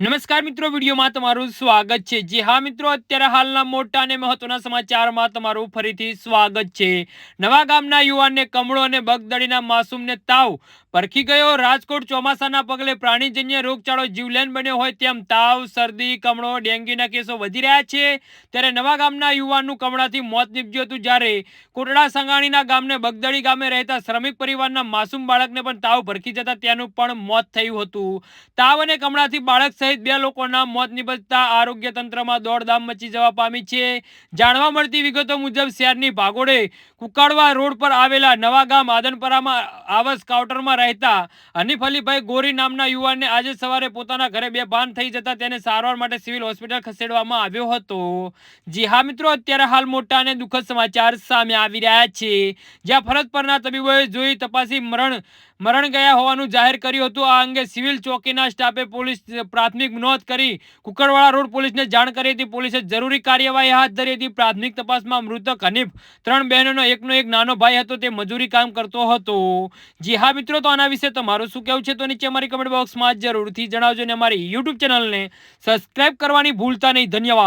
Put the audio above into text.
નમસ્કાર મિત્રો, વિડીયોમાં તમારું સ્વાગત છે. જે હા મિત્રો, અત્યારે હાલના મોટા અને મહત્વના સમાચારમાં તમારું ફરીથી સ્વાગત છે. નવા ગામના યુવાનને કમળો અને બગદડીના માસૂમને તાવ પરખી ગયો. રાજકોટ ચોમાસાના પગલે પ્રાણીજન્ય રોગચાળો જીવલેણ બન્યો હોય તેમ તાવ, શરદી, કમળો, ડેન્ગ્યુના કેસો વધી રહ્યા છે. ત્યારે નવા ગામના યુવાનનું કમળાથી મોત નીપજ્યું હતું જ્યારે કોટડા સંગાણીના ગામને બગદડી ગામે રહેતા શ્રમિક પરિવારના માસૂમ બાળકને પણ તાવ ભરખી જતા ત્યાંનું પણ મોત થયું હતું. તાવ અને કમળાથી બાળક સહિત બે લોકોના મોત નિપજતા આરોગ્ય તંત્રમાં દોડધામ મચી જવા પામી છે. જાણવા મળતી વિગતો મુજબ શહેરની ભાગોળે કુકાડવા રોડ પર આવેલા નવા ગામ આદનપરામાં આવાસ કાઉન્ટરમાં રહેતા હનીફ અલીભાઈ ગોરી નામના યુવાનને આજે સવારે પોતાના ઘરે બે ભાન થઈ જતા તેને સારવાર માટે સિવિલ હોસ્પિટલ ખસેડવામાં આવ્યો હતો. જી હા મિત્રો, અત્યારે હાલ મોટા અને દુઃખદ સમાચાર સામે આવી રહ્યા છે. જ્યાં ફરજ પરના તબીબોએ જોઈ તપાસી મરણ મરણ ગયા હોવાનું જાહેર કર્યું હતું. આ અંગે સિવિલ ચોકીના સ્ટાફે પોલીસ પ્રાથમિક નોંધ કરી કુકરવાડા રોડ પોલીસને જાણ કરી હતી. પોલીસે જરૂરી કાર્યવાહી હાથ ધરી હતી. પ્રાથમિક તપાસમાં મૃતક હનીફ ત્રણ બહેનોનો એકનો એક નાનો ભાઈ હતો. તે મજૂરી કામ કરતો હતો. જી હા મિત્રો, તો આના વિશે તમારું શું કહેવું છે? તો નીચે અમારી કમેન્ટ બોક્સમાં જરૂરથી જણાવજો અને અમારી યુટ્યુબ ચેનલને સબસ્ક્રાઈબ કરવાની ભૂલતા નહીં. ધન્યવાદ.